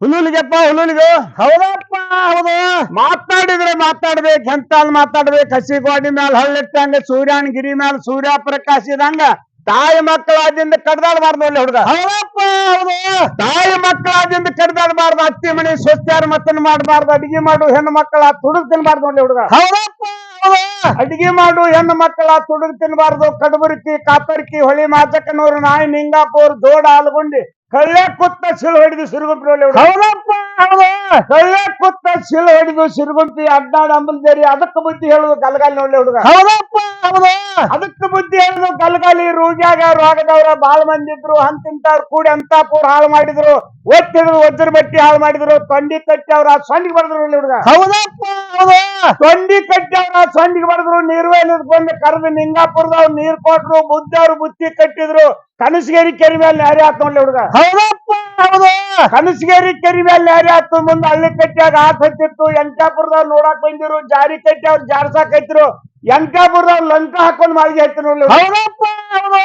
ಹುಲ್ಲುಲಿಗೆಪ್ಪ ಹುಲ್ಲುಲಿಗೆ. ಹೌದಪ್ಪ ಹೌದು. ಮಾತಾಡಿದ್ರೆ ಮಾತಾಡ್ಬೇಕು ಎಂತ ಮಾತಾಡ್ಬೇಕು. ಹಸಿ ಗೋಡಿ ಮ್ಯಾಲ ಹಳ್ಳಿಟ್ಟಂಗ ಸೂರ್ಯನ ಗಿರಿ ಮ್ಯಾಲ ಸೂರ್ಯ ಪ್ರಕಾಶಿದಂಗ ತಾಯಿ ಮಕ್ಕಳಾದಿಂದ ಕಡ್ದಾಡಬಾರ್ದು ಒಳ್ಳೆ ಹುಡುಗ. ಹೌದಪ್ಪ ಹೌದು. ತಾಯಿ ಮಕ್ಕಳಾದಿಂದ ಕಡ್ದಾಡಬಾರ್ದು. ಅತ್ತಿ ಮನೆ ಸ್ವಚ್ಛಾರ ಮತ್ತನ್ ಮಾಡಬಾರ್ದು. ಅಡಿಗೆ ಮಾಡು ಹೆಣ್ಣು ಮಕ್ಕಳ ತುಡುಗ್ ತಿನ್ಬಾರ್ದು ಅಲ್ಲಿ ಹುಡುಗ. ಹೌದಪ್ಪ ಅಡಿಗೆ ಮಾಡು ಹೆಣ್ಣು ಮಕ್ಕಳ ತುಡುಗ್ ತಿನ್ಬಾರ್ದು ಕಡಬುರ್ಕಿ ಕಾಪರ್ಕಿ ಹೊಳಿ ಮಾಚಕನೂರು ನಾಯಿ ನಿಂಗಾಪುರ್ ದೋಡ ಆಲ್ಗೊಂಡಿ ಕಳ್ಳೆ ಕುತ್ತ ಸಿಲ್ ಹೊಡೆದು ಸಿರುಗುಂಪಿ ಹೌದಪ್ಪ ಹೌದು. ಕಳ್ಳೆ ಕುತ್ತ ಸಿಲ್ ಹೊಡೆದು ಸಿರುಗುಂಪಿ ಅಡ್ಡಾಡ ಅಂಬಲ್ದೇರಿ ಅದಕ್ಕೆ ಬುದ್ಧಿ ಹೇಳುದು ಗಲಗಾಲಿ ಒಳ್ಳೆ ಹುಡುಗ. ಹೌದಪ್ಪ ಹೌದು. ಅದಕ್ಕೆ ಬುದ್ಧಿ ಹೇಳುದು ಗಲ್ಗಾಲಿ ರೂಗ್ಯಾಗ ರೋಗದವ್ರ ಬಾಳ ಮಂದಿ ಇದ್ರು ಹಂತಿಂತವ್ರು ಕೂಡಿ ಅಂತಾಪುರ್ ಹಾಳು ಮಾಡಿದ್ರು ಒತ್ತಿದ್ರು ವಜ್ರ ಬಟ್ಟಿ ಹಾಳು ಮಾಡಿದ್ರು ತೊಂಡಿ ಕಟ್ಟಿ ಅವ್ರ ಸಣ್ಣ ಬರೆದ್ರು ಹುಡುಗ. ಹೌದಪ್ಪ ಹೌದು. ತೊಂಡಿ ಕಟ್ಟವ್ರ ಸೊಂಡಿಗೆ ಬಡದ್ರು ನೀರ್ವೇಲಿ ಬಂದು ಕರೆದು ನಿಂಗಾಪುರದವ್ರು ನೀರ್ ಕೊಟ್ರು ಬುದ್ಧವ್ರು ಬುತ್ತಿ ಕಟ್ಟಿದ್ರು. ಕನಸಗೇರಿ ಕೆರಿ ಮೇಲೆ ನ್ಯಾರಿ ಆತ ಹುಡುಗ. ಹೌದಪ್ಪ ಹೌದು. ಕನಸಗೇರಿ ಕೆರಿ ಮೇಲೆ ನ್ಯಾರಿ ಆತು ಮುಂದೆ ಹಳ್ಳಿ ಕಟ್ಟಿಯಾಗ ಆತ ಹತ್ತಿತ್ತು. ಎಂಕಾಪುರದವ್ರು ನೋಡಾಕ್ ಬಂದಿರು ಜಾರಿ ಕಟ್ಟಿ ಅವ್ರು ಜಾರ್ಸಾಕ್ ಹತ್ತಿರು. ಎಂಕಾಪುರದವ್ರು ಲಂಕ ಹಾಕೊಂಡ್ ಮಾಳಿಗೆ ಹತ್ತಿರು ಹೌದಪ್ಪ. ಹೌದು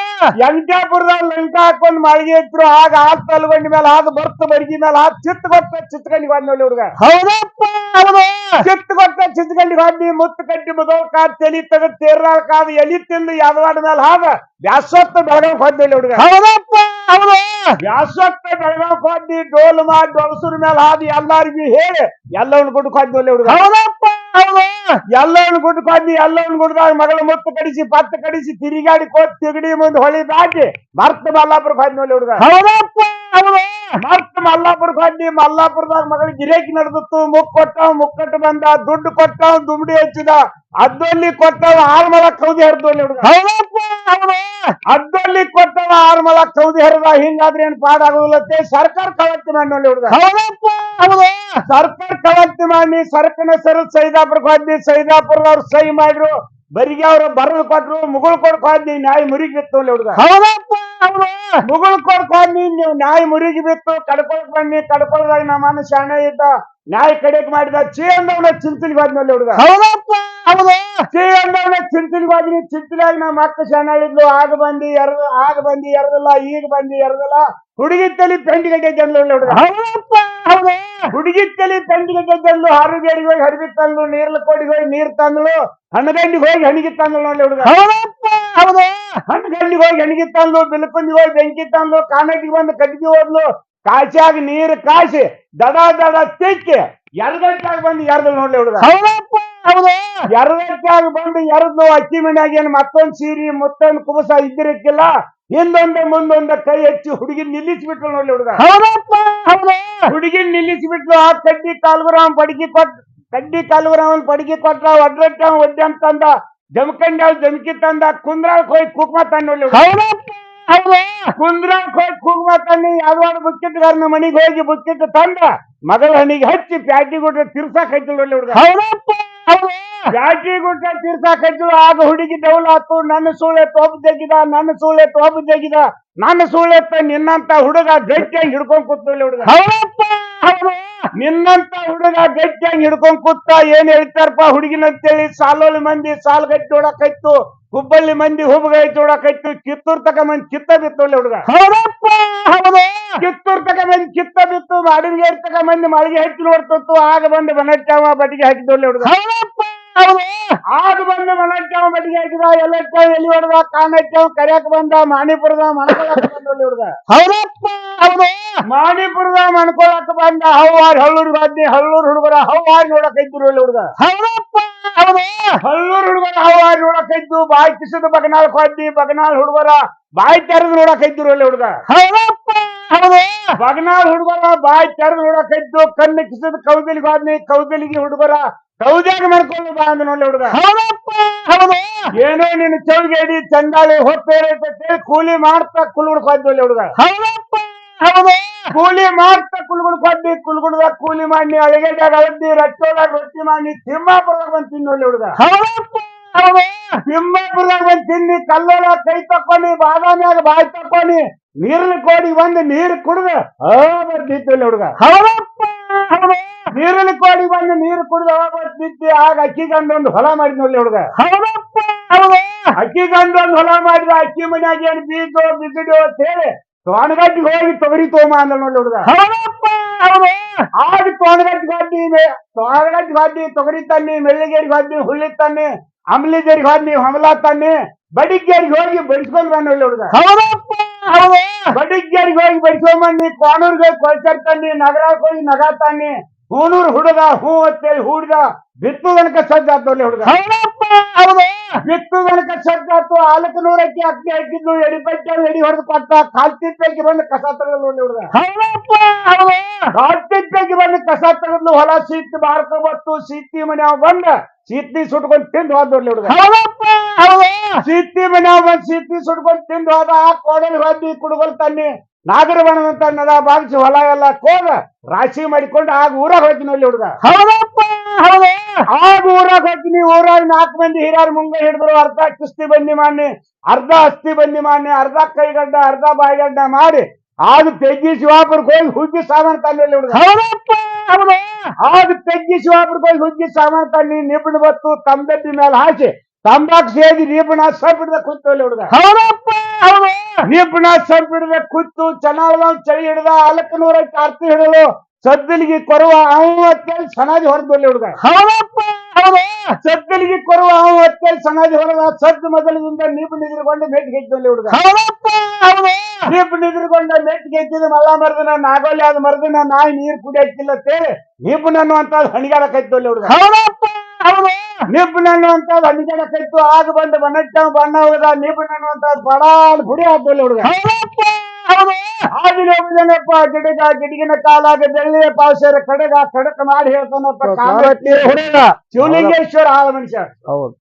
ಎಂಕಾಪುರದವ್ರು ಲಂಕ ಹಾಕೊಂಡ್ ಮಾಳಿಗೆ ಹತ್ತಿರು ಆಗ ಆತ್ ತಲ್ಗೊಂಡ ಮೇಲೆ ಆದ ಬರ್ತ ಬಡಗಿ ಮೇಲೆ ಆದ್ ಚಿತ್ ಕೊಟ್ಟ ಚಿತ್ಕಂಡಿಗೆ ಬಂದ ಹುಡುಗ ಹೌದಪ್ಪ ಹೌದು. ಚಿತ್ ಕೊಟ್ಟ ಚಿತ್ಕಂಡಿಗೆ ಬಂದಿ ಮುತ್ತು ಕಟ್ಟಿ ಮುದೋಳ್ ಕಾದ್ ತಲಿ ತೆಗೆದ್ ತೇರ್ನಾಳ್ ಕಾದ್ ಎಲಿ ತಿಂದು ಯಾದವಾಡ ಮೇಲೆ ಹಾದ ಬ್ಯಾಸೊತ್ತ ಬೆಳಗಾವ್ ಹೋದ್ಮೇಲೆ ಹುಡುಗ ಹೌದಪ್ಪ. ಹೌದು. ಬ್ಯಾಸೊತ್ತ ಬೆಳಗಾವ್ ಡೋಲು ಡೋಲ್ ಮಾಡಿ ಡೊಲಸುರ ಮೇಲೆ ಹಾದಿ ಎಲ್ಲಾರಿಗೂ ಹೇಳಿ ಎಲ್ಲವನ್ನ ಗುಡ್ಡಕ್ ಒಳ್ಳೆ ಹುಡುಗ. ಹೌದಪ್ಪ ಹೌದು. ಎಲ್ಲವನ್ನ ಗುಡ್ಡಕ್ ಹೋದ್ನಿ ಗುಡ್ಡದ ಗುಡ್ದಾಗ ಮಗಳ ಮುತ್ತು ಕಡಿಸಿ ಪತ್ತು ಕಡಿಸಿ ತಿರುಗಾಡಿ ಕೋತ್ ತಿಗಡಿ ಮುಂದೆ ಹೊಳಿ ದಾಟಿ ಮರ್ತ ಮಲ್ಲಾಪುರಕ್ಕೆ ಒಳ್ಳೆ ಹುಡುಗ. ಹೌದಪ್ಪ ಹೌದು. ಮರ್ತ ಮಲ್ಲಾಪುರ ಹೋದ್ನಿ ಮಲ್ಲಾಪುರದಾಗ ಮಗಳಿಗೆ ಗಿರೇಕಿ ನಡೆದಿತ್ತು ಮುಕ್ ಕೊಟ್ಟವ ಮುಕ್ಕಟ್ಟು ಬಂದ ದುಡ್ಡು ಕೊಟ್ಟವ ದುಮ್ಡಿ ಹಚ್ಚಿದ ಅದ್ದಲ್ಲಿ ಕೊಟ್ಟವ ಆರ್ಮಲ ಕೌದಿ ಹರಿದ್ವಲ್ಲಿ ಹುಡುಗ. ಹೌದಪ್ಪ. ಹೌದು ಅದ್ದಲ್ಲಿ ಕೊಟ್ಟವ ಆರ್ಮಲ ಕೌದಿ ಹರಿದ ಹಿಂಗಾದ್ರೆ ಏನ್ ಪಾಡಾಗುದಿಲ್ಲತ್ತೆ ಸರ್ಕಾರ ಕಳಕ್ತಿ ಮಾಡಿ ಹುಡುಗ. ಹೌದಪ್ಪ ಹೌದು. ಸರ್ಕಾರ ಕಳಕ್ತಿ ಮಾಡಿ ಸರ್ಕನ ಸರ್ ಸೈದಾಪುರಕ್ಕೆ ಹೋದ್ನಿ ಸೈದಾಪುರದವ್ರು ಸೈ ಮಾಡ್ರು ಬರಿಗೆ ಅವ್ರು ಕೊಟ್ಟರು ಕೊಟ್ರು. ಮುಗುಳ್ ಕೊಡ್ಕ್ ಹೋದ್ನಿ ನ್ಯಾಯ ಮುರಿಗಿ ಬಿತ್ತು ಅಲ್ಲಿ ಹುಡುಗ. ಹೌದಪ್ಪ ಹೌದು. ಮುಗುಳ್ ಕೊಡ್ಕೊಂಡಿ ಹೋದ್ನಿ ನೀವು ನ್ಯಾಯ ಮುರಿಗಿ ಬಿತ್ತು. ಕಡ್ಕೊಳಕ್ ಬನ್ನಿ ಕಡ್ಕೊಳ್ದಾಗ ನಮ್ಮ ಶಾಣೆ ಇದ್ದ ನ್ಯಾಯ ಕಡೆಕ್ ಮಾಡಿದ ಚೀ ಅಂದವನ ಚಿಂತಲಿಗೆ ಹೋದ್ನಲ್ಲಿ ಹುಡುಗ. ಹೌದಪ್ಪ ಹೌದು ಚೇ ಅಂದವನ ಚಿಂತಲಿಗೆ ನಮ್ಮ ಅಕ್ಕ ಶಾಣೆ ಇದ್ಲು ಆಗ ಬಂದಿ ಎರಡ ಆಗ ಬಂದಿ ಎರಡಲ್ಲ ಈಗ ಬಂದಿ ಎರಡಲ್ಲ. ಹುಡುಗಿ ತಲಿ ಪೆಂಡಿಗೆ ಜಂದ್ಲು ಹುಡುಗ ಹೌದಪ್ಪ ಹೌದು. ಹುಡುಗಿ ತಲಿ ಪೆಂಡಿಗೆ ಜಂದ್ಲು ಹಾರುಗೇರಿಗೆ ಹೋಗಿ ಹಡಿಗೆ ತಂದ್ಲು ನೀರ್ಲ ಕೋಡಿಗೆ ಹೋಗಿ ನೀರ್ ತಂದ್ಲು ಹಣ್ಣಗಂಡಿಗೆ ಹೋಗಿ ಹಣಿಗೆ ತಂದ್ಲು ನೋಡಿ ಹುಡುಗ. ಹೌದು. ಹಣ್ಣಗಂಡಿಗೆ ಹೋಗಿ ಹಣಿಗೆ ತಂದ್ಲು ಬಿಲ್ಕುಂದಿಗೆ ಹೋಗಿ ಬೆಂಕಿ ತಂದ್ಲು ಕಾನಟಿಗೆ ಬಂದು ಕಟ್ಟಿಗೆ ಹೋದ್ಲು. ಕಾಶಿಯಾಗ ನೀರು ಕಾಶಿ ದಡ ದಡ ತೆಕ್ಕಿ ಆಗಿ ಬಂದು ಎರಡು ನೋಡ್ಲಿ ಹುಡುಗ. ಹೌದು. ಎರಗಟ್ಟಾಗ ಬಂದು ಎರಡು ಅಕ್ಕಿ ಮನ್ಯಾಗ ಏನ್ ಮತ್ತೊಂದ್ ಸೀರಿ ಮತ್ತೊಂದ್ ಕುಬಸ ಇದ್ದಿರಕ್ಕಿಲ್ಲ ಹಿಂದೊಂದೆ ಮುಂದೊಂದ ಕೈ ಹಚ್ಚಿ ಹುಡುಗಿ ನಿಲ್ಲಿಸ್ಬಿಟ್ಲು ನೋಡ್ಲಿ ಹುಡುಗ. ಹೌದಪ್ಪ ಹೌದು. ಹುಡುಗಿ ನಿಲ್ಲಿಸ್ಬಿಟ್ಲು ಆ ಕಡ್ಡಿ ಕಾಲ್ಗುರಾಮ್ ಪಡಗಿ ಕೊಟ್ ಕಡ್ಡಿ ಕಾಲ್ಗುರ ಅವನ್ ಪಡಗಿ ಕೊಟ್ಟ ಒಡ್ರಟ್ಟ ಒಡ್ಡೆ ಅಂತಂದ ಜಮಖಂಡ್ಯಾವ್ ಜಮಕಿ ತಂದ ಕುಂದ್ರಾಳ್ ಹೋಗಿ ಕುಕ್ಮ ತಂದ ನೋಡ್ಲಿ ಹೌದಪ್ಪ ಹೌದು. ಕುಂದ್ರಾಳ್ ಹೋಗಿ ಕುಕ್ಮ ತಂದು ಯಾವ್ದಾದ್ರು ಬುಕ್ಕಿಟ್ಗಾರನ ಮನೆಗೆ ಹೋಗಿ ಬುಕ್ಕಿಟ್ಟು ತಂದ ಮಗಳ ಹಣಿಗೆ ಹಚ್ಚಿ ಪ್ಯಾಟಿ ಕೊಟ್ರೆ ತಿರ್ಸಾಕ್ ಹಚ್ಚಿ ನೋಡ್ಲಿ ಹುಡುಗ. ಹೌದಪ್ಪ. ಪ್ಯಾಟಿ ಗುಡ್ಡ ತಿರ್ಸಾಕ್ ಹಚ್ಚು ಆಗ ಹುಡುಗಿ ಡೌಲಾತು ಆತು ನನ್ನ ಸೂಳೆ ತೋಪ್ ತೆಗಿದ ನನ್ನ ಸೂಳೆ ತೋಪ್ ತೆಗಿದ ನನ್ನ ಸೂಳೆತ್ತ ನಿನ್ನಂತ ಹುಡುಗ ಗಟ್ಟಿಯಾಗಿ ಹಿಡ್ಕೊಂಡ್ ಕೂತ್ಕೊಳ್ಳಿ ಹುಡುಗ. ನಿನ್ನಂತ ಹುಡುಗ ಗಟ್ಟಿಯಾಗಿ ಹಿಡ್ಕೊಂಡ್ ಕೂತ ಏನ್ ಹೇಳ್ತಾರಪ್ಪ ಹುಡುಗಿನ ಅಂತೇಳಿ? ಸಾಲೋಳಿ ಮಂದಿ ಸಾಲ್ ಗಟ್ಟಿ ಹೊಡಕೈತು ಹುಬ್ಬಳ್ಳಿ ಮಂದಿ ಹುಬ್ಬಗೈ ಹೊಡಕೈತು ಕಿತ್ತೂರ್ ತಕ ಮಂದಿ ಕಿತ್ತ ಬಿತ್ತೊಳ್ಳೆ ಹುಡುಗ. ಕಿತ್ತೂರ್ ತಕ ಮಂದಿ ಕಿತ್ತ ಬಿತ್ತು ಮಾಡಿನಗೇರಿ ತಕ ಮಂದಿ ಮಳಿಗೆ ಹೆಚ್ಚು ನೋಡ್ತಿತ್ತು ಆಗ ಬಂದು ಬನಟ್ಟವ ಬಟ್ಟಿಗೆ ಹಾಕಿದೊಳ್ಳೆ ಹುಡುಗ. ಹೌದಪ್ಪ ಬಂದ ಆಗ ಮಡಿಗೆ ಹಾಕಿದ ಎಲ್ಲಕ್ಕ ಎಲ್ಲಿ ಹೊಡೆದ ಕಾನಟ್ಟಾವ ಕರ್ಯಾಕ ಬಂದ ಮಾಣಿಪುರದ ಮಣಕೊಳಕ ಹೌದಪ್ಪ ಹೌದು. ಮಾಣಿಪುರದ ಮಣ್ಕೊಳಕ ಬಂದ ಹವ್ವಾರ್ ಹಳ್ಳೂರ್ ಬಂದಿ ಹಳ್ಳೂರ್ ಹುಡುಗರ ಹವ್ವಾರ್ ನೋಡಕ್ ಇದ್ರು ಎಲ್ಲಿ ಹುಡುಗ ಹೌದಪ್ಪ ಅವನು ಹಳ್ಳೂರ್ ಹುಡುಗರ ಹವ್ವಾರ್ ನೋಡಕ್ ಇದ್ದು ಬಾಯಿ ಕಿಸದ ಬಗನಾಳ್ ಹೋದ್ದಿ ಬಗನಾಳ್ ಹುಡುಗರ ಬಾಯಿ ತೆರೆದು ನೋಡಕ್ ಇದ್ರು ಒಳ್ಳೆ ಹುಡುಗ ಹೌದಪ್ಪ ಹೌದು ಬಗನಾಳ್ ಹುಡುಗರ ಬಾಯಿ ತೆರ ನೋಡಕ್ ಇದ್ದು ಕಣ್ಣು ಕಿಸದ ಕೌದಲಿಗೆ ಹೋದ್ನಿ ಕೌದಲಿಗೆ ಹುಡುಗರ ಕೌದ್ಯಾಗ ಮಾಡ್ಕೊಂಡು ಬಾ ಅಂದ ನೋಡಿ ಹುಡುಗ. ಏನೋ ನಿನ್ನ ಚೌಗೇಡಿ ಚಂದಾಳಿ ಹೊತ್ತೇಳಿ ಕೂಲಿ ಮಾಡ್ತಾ ಕುಲ್ಗುಡ್ ಹೋದ್ವಿ ಹುಡುಗ. ಕೂಲಿ ಮಾಡ್ತಾ ಕುಲ್ಗುಡ್ ಹೋದ್ವಿ ಕುಲ್ಗುಡ್ದಾಗ ಕೂಲಿ ಮಾಡಿ ಅಳಗೆಡ್ಯಾಗ ಅಳದ್ದಿ ರಟ್ಟೋದಾಗ ರೊಟ್ಟಿ ಮಾಡಿ ತಿಮ್ಮಾಪುರದಾಗ ಬಂದು ತಿನ್ನೋಳಿ ಹುಡುಗ. ತಿಮ್ಮಾಪುರದಾಗ ಬಂದು ತಿನ್ನಿ ಕಲ್ಲೊಳ ಕೈ ತಕ್ಕೊನಿ ಬಾದಾಮ್ಯಾಗ ಬಾಯಿ ತಕ್ಕೊನಿ ನೀರ್ನ ಕೋಡಿ ಬಂದು ನೀರು ಕುಡ್ದ ಬರ್ತಿತ್ತು ಹುಡುಗ. ಹೌದಪ್ಪ ಹೌದು. ನೀರಿನ ಕೋಡಿ ಬಂದು ನೀರು ಕುಡ್ದು ಬರ್ತಿದ್ದಿ ಆಗ ಅಕ್ಕಿ ಗಂಡ ಒಂದು ಹೊಲ ಮಾಡಿ ನೋಡ್ಲಿ ಹುಡುಗ. ಹೌದಪ್ಪ ಅಕ್ಕಿ ಗಂಡ ಒಂದು ಹೊಲ ಮಾಡಿದ ಅಕ್ಕಿ ಮನ್ಯಾಗ ಏನ್ ಬೀಜೋ ಬಿಸಿಡೋ ಅಂತ ಹೇಳಿ ತೋಣಗಡ್ಡಿಗೆ ಹೋಗಿ ತೊಗರಿ ತೋಮ ಅಂದ ನೋಡಿ ಹುಡುಗ. ಹೌದಪ್ಪ ಹೌದು. ಆಗ ತೋಣಗಟ್ಟಿ ಹೋಗಿ ತೋಣಗಟ್ಟಿ ಹೋಗಿ ತೊಗರಿ ತನ್ನಿ ಮೆಳ್ಳಿಗೇರಿಗೆ ಹೋಗಿ ಹುಳ್ಳಿ ತನ್ನಿ ಅಮ್ಲಿಗೇರಿಗೆ ನೀವು ಹಮಲಾ ತಾನೆ ಬಡಿಗೇರಿಗೆ ಹೋಗಿ ಬಡಿಸ್ಕೊಂಡ್ ಬಂದ ಹುಡುಗ. ಹೌದಪ್ಪ ಹೌದು. ಬಡಿಗೇರಿಗೆ ಹೋಗಿ ಬಡಿಸ್ಕೊಂಡ್ ಬಂದಿ ಕೋಣೂರ್ಗೆ ಹೋಗಿ ನಗರಕ್ಕೆ ಹೋಗಿ ನಗ ತಾನೆ ಹೂನೂರ್ ಹುಡುಗ ಹೂ ಅಂತೇಳಿ ಹುಡುಗ ಬಿತ್ತು ತನಕ ಒಳ್ಳೆ ಹುಡುಗ. ಹೌದಪ್ಪ ಹೌದು. ಬಿತ್ತು ತನಕ ಸಜ್ಜಾತು ಆಲಕ ನೂರಕ್ಕೆ ಅಕ್ಕಿ ಹಾಕಿದ್ದು ಎಡಿ ಪಟ್ಟ ಎಡಿ ಹೊಡೆದು ಕೊಟ್ಟ ಕಾಲ್ತಿದ್ದಕ್ಕೆ ಬಂದು ಕಸ ತಗದು ನೋಡಿ ಹುಡುಗ. ಹೌದಪ್ಪ ಹೌದು. ಬಂದು ಕಸ ತಗದ್ಲು ಹೊಲ ಸೀತಿ ಬಾರ್ಕೊಬತ್ತು ಸೀತಿ ಮನ್ಯಾವ ಬಂದ ಸೀತಿ ಸುಟ್ಕೊಂಡು ತಿಂದು ಹೋದ್ ಹುಡುಗ. ಹೌದಪ್ಪ ಹೌದು. ಸೀತಿ ಮನ್ಯಾವ ಬಂದ್ ಸೀತಿ ಸುಟ್ಕೊಂಡು ತಿಂದು ಹೋದ ಆ ಕೋಡಲ್ ಹೋದಿ ಕುಡುಗೋಲ್ ತನ್ನಿ ನಾಗರ ಬಣ್ಣದಂತ ನದ ಬಾಗಿಸಿ ಹೊಲ ಎಲ್ಲ ಕೋದ ರಾಶಿ ಮಾಡಿಕೊಂಡು ಆಗ ಊರಾಗ ಹೋಗಿ ನೋಡ್ಲಿ ಹುಡುಗ. ಹೌದಪ್ಪ ಹೌದು. ಆಗ ಊರಾಗ ಹೋಗ್ತೀನಿ ಊರಾಗ ನಾಲ್ಕು ಮಂದಿ ಹಿರಿಯರ್ ಮುಂಗ ಹಿಡಿದ್ರು ಅರ್ಧ ಕುಸ್ತಿ ಬನ್ನಿ ಮಾಡಿ ಅರ್ಧ ಅಸ್ತಿ ಬನ್ನಿ ಮಾಡಿ ಅರ್ಧ ಕೈಗಡ್ಡ ಅರ್ಧ ಬಾಯಿಗಡ್ಡ ಮಾಡಿ ಆಗ ತೆಗ್ಗಿ ಶಿವಾಪುರಕ್ಕೆ ಹೋಗಿ ಹುಗ್ಗಿ ಸಾಮಾನು ತಲ್ಲಿ ಆಗ ತೆಗ್ಗಿ ಶಿವಾಪುರಕ್ಕೆ ಹೋಗಿ ಹುಗ್ಗಿ ಸಾಮಾನು ತಲ್ಲಿ ನಿಬ್ಬಣ ಬತ್ತು ತಂಬೆಡ್ಡಿ ಮೇಲೆ ಹಾಕಿ ತಂಬಾಕ್ ಸೇದಿ ನಿಬ್ಬಣ ಸಬ್ಬಿಡ್ದ ಕುತ್ತು ಒಳ್ಳೆ ಹುಡುಗ ನಿಬ್ಬಣ ಸಬ್ಬಿಡ್ದ ಕುತ್ತು ಚೆನ್ನಾಗ ಚಳಿ ಹಿಡ್ದ ಅಲಕ್ಕನೂರ ಕಾರ್ತಿ ಹಿಡಲು ಸದ್ದಲಿಗೆ ಕೊರುವ ಅವ ಅಂತೇಳಿ ಸನಾದಿ ಹೊರದ್ ಒಳ್ಳೆ ಹುಡುಗ. ಹೌದಪ್ಪ ಹೌದು. ಸದ್ದಲಿಗೆ ಕೊರುವ ಅವ ಅಂತೇಳಿ ಸನಾದಿ ಹೊರದ ಸದ್ದು ಮೊದಲಿನಿಂದ ನೀಪು ನಿದ್ರಗೊಂಡು ಮೆಟ್ಟಿಗೆ ಎತ್ತಿದಲ್ಲಿ ಹುಡುಗ. ಹೌದಪ್ಪ ಹೌದು. ನೀಬು ನಿದ್ರಗೊಂಡ ಮೆಟ್ಟಿಗೆ ಹೆಚ್ಚಿದ ಮಲ್ಲ ಮರದನ ನಾಗೋಲಿ ಆದ ಮರದನ ನಾಯಿ ನೀರು ಕುಡಿಯಕ್ಕಿಲ್ಲ ತೇಳಿ ನಿಬ್ಬು ಅಂತ ಹಣಿಗಾಡ ಕೈತಲ್ಲಿ ಹುಡುಗ. ಹೌದಪ್ಪ ಹೌದು. ನಿಬ್ಬು ಅಂತ ಹಣಿಗಾಡ ಕೈತು ಆಗ ಬಂದು ಬಣ್ಣ ಬಣ್ಣ ಹೋದ ನಿಬ್ಬು ಅಂತ ಬಡಾಡ್ ಗುಡಿ ಆದಲ್ಲಿ ಹುಡುಗ. ಹೌದು ಆಗಿನ ಹೋಗಿದ್ದಾನಪ್ಪ? ಗಿಡಗ ಗಿಡಗಿನ ಕಾಲಾಗ ಬೆಳ್ಳಿಯ ಪಾಶರ ಕಡಗ ಕಡಕ ಮಾಡಿ ಹೇಳ್ತಾನಪ್ಪ ಹುಡುಗ ಶಿವಲಿಂಗೇಶ್ವರ ಆಳ ಮನುಷ್ಯ. ಹೌದು.